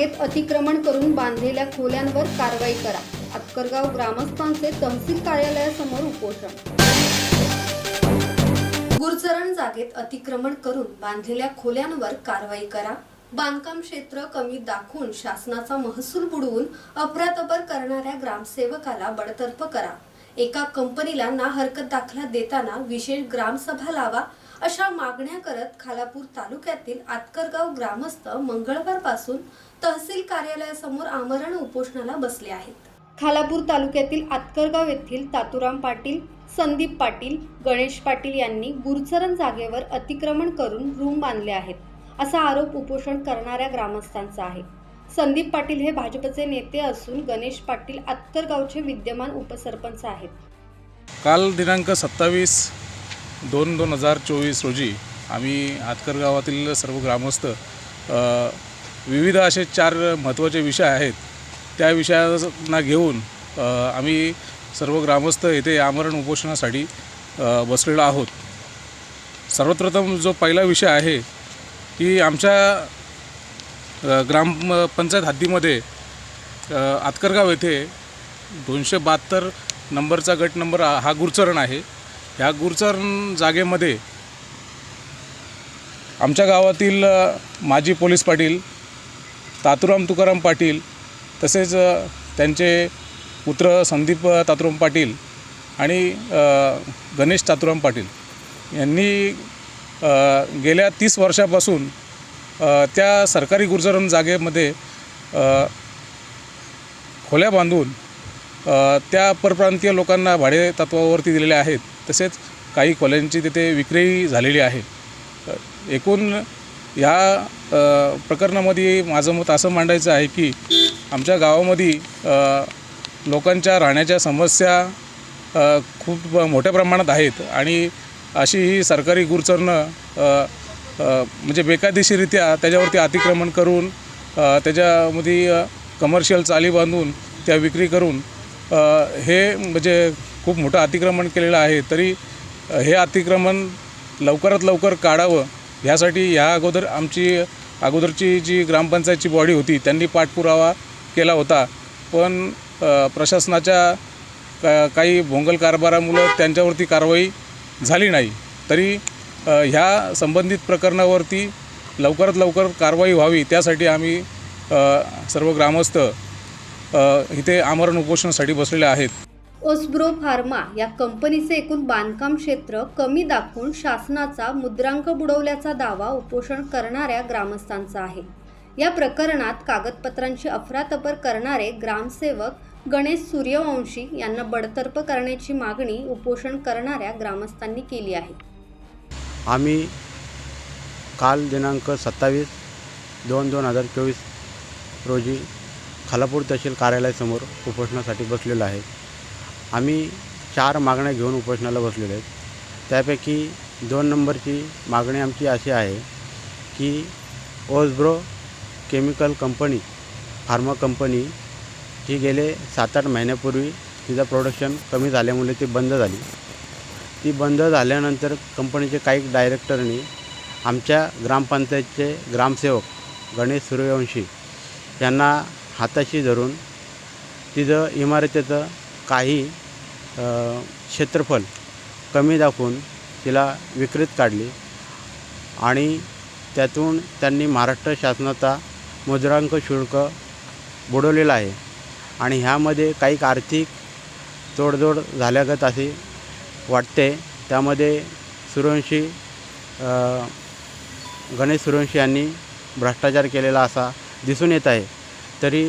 जागेत अतिक्रमण करून बांधलेल्या खोल्यांवर कारवाई करा. अक्करगाव ग्रामस्थांचे तहसील कार्यालयासमोर उपोषण. गुरचरण जागेत अतिक्रमण करून बांधलेल्या खोल्यांवर कारवाई करा. बांधकाम क्षेत्र कमी दाखवून शासनाचा महसूल बुडवून अपरातपर करणाऱ्या ग्रामसेवकाला बडतर्फ करा. एका कंपनीला ना हरकत दाखला देताना विशेष ग्रामसभा लावा अशा मागण्या करत खालापूर तालुक्यातील आतकरगाव ग्रामस्थ मंगळवारपासून तहसील कार्यालयासमोर आमरण उपोषणाला बसले आहेत. खालापूर तालुक्यातील आतकरगाव येथील तातुराम पाटील संदीप पाटील गणेश पाटील यांनी गुरचरण जागेवर अतिक्रमण करून रूम बांधले आहेत असा आरोप उपोषण करणाऱ्या ग्रामस्थांचा आहे. संदीप पाटील हे भाजपचे नेते असून गणेश पाटील आतकरगावचे विद्यमान उपसरपंच आहेत. काल दिनांक सत्तावीस दोन दोन हजार चोवीस रोजी आम्ही आतकर गावातील सर्व ग्रामस्थ विविध असे चार महत्त्वाचे विषय आहेत. त्या विषयांना घेऊन आम्ही सर्व ग्रामस्थ येथे आमरण उपोषणासाठी बसलेलो आहोत. सर्वप्रथम जो पहिला विषय आहे की आमच्या ग्रामपंचायत हद्दीमध्ये आतकरगाव येथे दोनशे बहात्तर नंबरचा गट नंबर हा गुरचरण आहे. ह्या गुरचरण जागेमध्ये आमच्या गावातील माजी पोलीस पाटील तातुराम तुकाराम पाटील तसेच त्यांचे पुत्र संदीप तातुराम पाटील आणि गणेश तातुराम पाटील यांनी गेल्या तीस वर्षापासून त्या सरकारी गुरचरण जागेमध्ये खोल्या बांधून त्या परप्रांतीय लोकांना भाडे तत्वावरती आहेत. तसेच काही कॉलेजांची तिथे विक्रीही झालेली आहे. एकूण ह्या प्रकरणामध्ये माझं मत असं मांडायचं आहे की आमच्या गावामध्ये लोकांच्या राहण्याच्या समस्या खूप मोठ्या प्रमाणात आहेत आणि अशी ही सरकारी गुरचरणं म्हणजे बेकायदेशीरित्या त्याच्यावरती अतिक्रमण करून त्याच्यामध्ये कमर्शियल चाली बांधून त्या विक्री करून हे म्हणजे खूप मोठं अतिक्रमण केलेलं आहे तरी हे अतिक्रमण लवकरात लवकर काढावं ह्यासाठी ह्या अगोदर आमची अगोदरची जी ग्रामपंचायतची बॉडी होती त्यांनी पाठपुरावा केला होता. पण प्रशासनाच्या का काही भोंगल कारभारामुळं त्यांच्यावरती कारवाई झाली नाही. तरी ह्या संबंधित प्रकरणावरती लवकरात लवकर कारवाई व्हावी त्यासाठी आम्ही सर्व ग्रामस्थ इथे आमरण उपोषणासाठी बसलेले आहेत. ओस्ब्रो फार्मा या कंपनीचे एकूण बांधकाम क्षेत्र कमी दाखवून शासनाचा मुद्रांक बुडवल्याचा दावा उपोषण करणाऱ्या ग्रामस्थांचा आहे. या प्रकरणात कागदपत्रांची अफरातफर करणारे ग्रामसेवक गणेश सूर्यवंशी यांना बडतर्फ करण्याची मागणी उपोषण करणाऱ्या ग्रामस्थांनी केली आहे. आम्ही काल दिनांक सत्तावीस दोन दोन हजार चोवीस रोजी खालापूर तहसील कार्यालयासमोर उपोषणासाठी बसलेलो आहे. आम्ही चार मागण्या घेऊन उपोषणाला बसलेलो आहेत. त्यापैकी दोन नंबरची मागणी आमची अशी आहे की Osbro chemical company pharma company ही गेले सात आठ महिन्यापूर्वी तिचं प्रोडक्शन कमी झाल्यामुळे ती बंद झाली. ती बंद झाल्यानंतर कंपनीचे काही डायरेक्टरनी आमच्या ग्रामपंचायतचे ग्रामसेवक गणेश सूर्यवंशी यांना हाताशी धरून तिथं इमारतीचं काही क्षेत्रफळ कमी दाखवून तिला विक्रीत काढली आणि त्यातून त्यांनी महाराष्ट्र शासनाचा मुद्रांक शुल्क बुडवलेला आहे आणि ह्यामध्ये काही आर्थिक तोडजोड झाल्यागत असे वाटते. त्यामध्ये सूर्यवंशी गणेश सूर्यवंशी यांनी भ्रष्टाचार केलेला असा दिसून येत आहे. तरी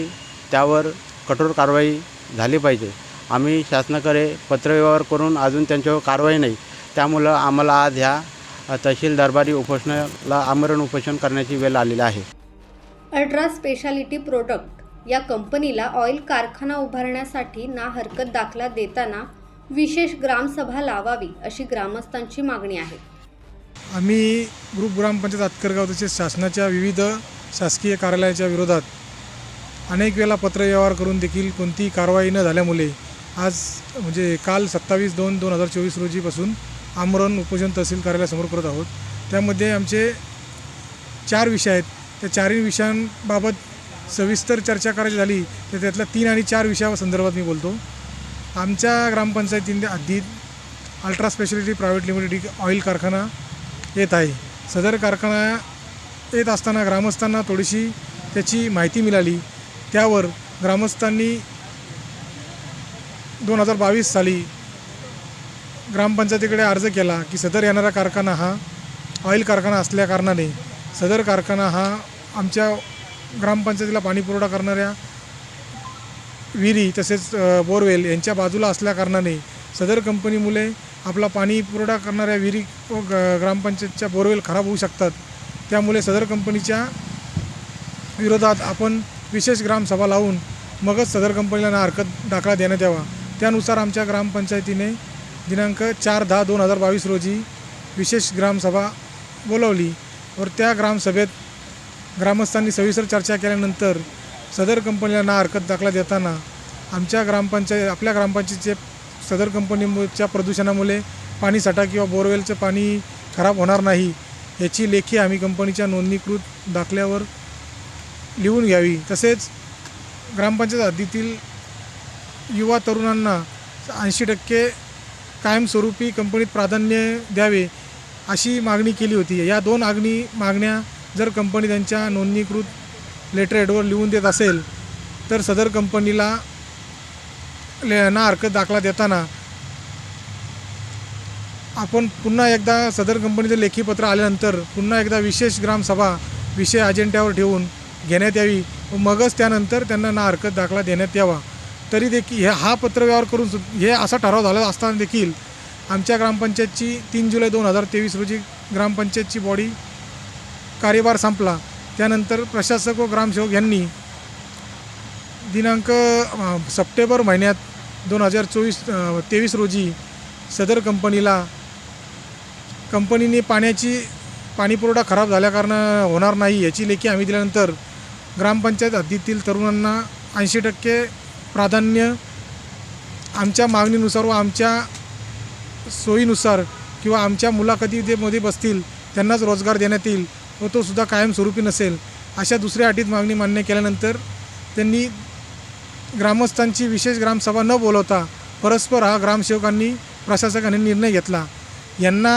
त्यावर कठोर कारवाई झाली पाहिजे. आम्ही शासनाकडे पत्रव्यवहार करून अजून त्यांच्यावर कारवाई नाही. त्यामुळं आम्हाला आज ह्या तहसील दरबारी उपोषणाला आमरण उपोषण करण्याची वेळ आलेली आहे. अल्ट्रा स्पेशालिटी प्रोडक्ट या कंपनीला ऑइल कारखाना उभारण्यासाठी ना हरकत दाखला देताना विशेष ग्रामसभा लावावी अशी ग्रामस्थांची मागणी आहे. आम्ही ग्रुप ग्रामपंचायत आतकरगाव तसेच शासनाच्या विविध शासकीय कार्यालयाच्या विरोधात अनेक वेळा पत्रव्यवहार करून देखील कोणतीही कारवाई न झाल्यामुळे आज म्हणजे काल सत्तावीस दोन दोन हजार चोवीस रोजीपासून आमरण उपोषण तहसील कार्यालयासमोर करत आहोत. त्यामध्ये आमचे चार विषय आहेत. त्या चारही विषयांबाबत सविस्तर चर्चा करायची झाली तर त्यातल्या तीन आणि चार विषयासंदर्भात मी बोलतो. आमच्या ग्रामपंचायतींच्या हद्दीत ultra speciality private limited oil कारखाना येत आहे. सदर कारखाना येत असताना ग्रामस्थांना थोडीशी त्याची माहिती मिळाली. त्यावर ग्रामस्थांनी दोन हजार बावीस साली ग्रामपंचायतीकडे अर्ज केला की सदर येणारा कारखाना हा ऑइल कारखाना असल्याकारणाने सदर कारखाना हा आमच्या ग्रामपंचायतीला पाणी पुरवठा करणाऱ्या विहिरी तसेच बोरवेल यांच्या बाजूला असल्याकारणाने सदर कंपनीमुळे आपला पाणी पुरवठा करणाऱ्या विहिरी व ग- ग्रामपंचायतच्या बोरवेल खराब होऊ शकतात. त्यामुळे सदर कंपनीच्या विरोधात आपण विशेष ग्रामसभा लावून मगच सदर कंपनीला ना हरकत दाखला देण्यात यावा. त्यानुसार आमच्या ग्रामपंचायतीने दिनांक चार दहा दोन हजार बावीस रोजी विशेष ग्रामसभा बोलावली व त्या ग्रामसभेत ग्रामस्थांनी सविस्तर चर्चा केल्यानंतर सदर कंपनीला ना हरकत दाखला देताना आमच्या ग्रामपंचायत आपल्या ग्रामपंचायतीचे सदर कंपनीच्या प्रदूषणामुळे पाणीसाठा किंवा बोरवेलचं पाणी खराब होणार नाही याची लेखी आम्ही कंपनीच्या नोंदणीकृत दाखल्यावर लिहून घ्यावी. तसेच ग्रामपंचायत हद्दीतील युवा तरुणांना ऐंशी टक्के कायमस्वरूपी कंपनीत प्राधान्य द्यावे अशी मागणी केली होती. या दोन आगणी मागण्या जर कंपनी त्यांच्या नोंदणीकृत लेटर हेडवर लिहून देत असेल तर सदर कंपनीला ले ना हरकत दाखला देताना आपण पुन्हा एकदा सदर कंपनीचं लेखीपत्र आल्यानंतर पुन्हा एकदा विशेष ग्रामसभा विषय अजेंड्यावर ठेवून घेण्यात यावी. व मगच त्यानंतर त्यांना ना हरकत दाखला देण्यात यावा. तरी देखील हे हा पत्रव्यवहार करून हे असा ठराव झाला असताना देखील आमच्या ग्रामपंचायतची तीन जुलै दोन हजार तेवीस रोजी ग्रामपंचायतची बॉडी कार्यभार संपला. त्यानंतर प्रशासक व ग्रामसेवक यांनी दिनांक सप्टेंबर महिन्यात दोन हजार चोवीस तेवीस रोजी सदर कंपनीला कंपनीने पाण्याची पाणीपुरवठा खराब झाल्याकारणं होणार नाही याची लेखी आम्ही दिल्यानंतर ग्रामपंचायत हद्दीतील तरुणांना ऐंशी टक्के प्राधान्य आमच्या मागणीनुसार व आमच्या सोयीनुसार किंवा आमच्या मुलाखती जे मध्ये बसतील त्यांनाच रोजगार देण्यात येईल व तो सुद्धा कायमस्वरूपी नसेल अशा दुसऱ्या अटीत मागणी मान्य केल्यानंतर त्यांनी ग्रामस्थांची विशेष ग्रामसभा न बोलवता परस्पर हा ग्रामसेवकांनी प्रशासकांनी निर्णय घेतला. यांना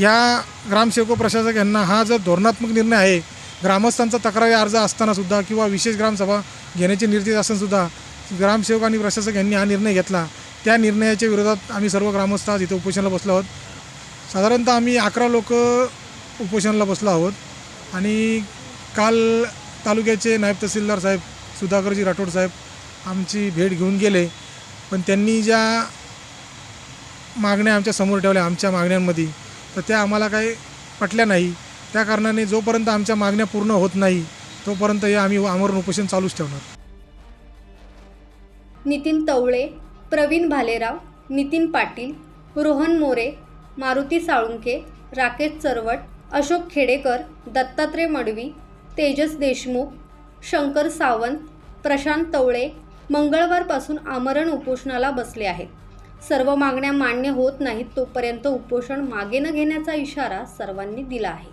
या ग्रामसेवक व प्रशासक यांना हा जर धोरणात्मक निर्णय आहे ग्रामस्थांचा तक्रारी अर्ज असतानासुद्धा किंवा विशेष ग्रामसभा घेण्याचे निर्देश असूनसुद्धा ग्रामसेवक आणि प्रशासक यांनी हा निर्णय घेतला. त्या निर्णयाच्या विरोधात आम्ही सर्व ग्रामस्थ आज इथे उपोषणाला बसलो आहोत. साधारणतः आम्ही अकरा लोक उपोषणाला बसलो आहोत. आणि काल तालुक्याचे नायब तहसीलदार साहेब सुधाकरजी राठोड साहेब आमची भेट घेऊन गेले. पण त्यांनी ज्या मागण्या आमच्यासमोर ठेवल्या आमच्या मागण्यांमध्ये तर त्या आम्हाला काही पटल्या नाही. त्या कारणाने जोपर्यंत आमच्या मागण्या पूर्ण होत नाही तोपर्यंत हे आम्ही आमरण उपोषण चालूच ठेवणार. नितीन तवळे प्रवीण भालेराव नितीन पाटील रोहन मोरे मारुती साळुंके राकेश चरवट अशोक खेडेकर दत्तात्रय मडवी तेजस देशमुख शंकर सावंत प्रशांत तवळे मंगळवारपासून आमरण उपोषणाला बसले आहेत. सर्व मागण्या मान्य होत नाहीत तोपर्यंत उपोषण मागे न घेण्याचा इशारा सर्वांनी दिला आहे.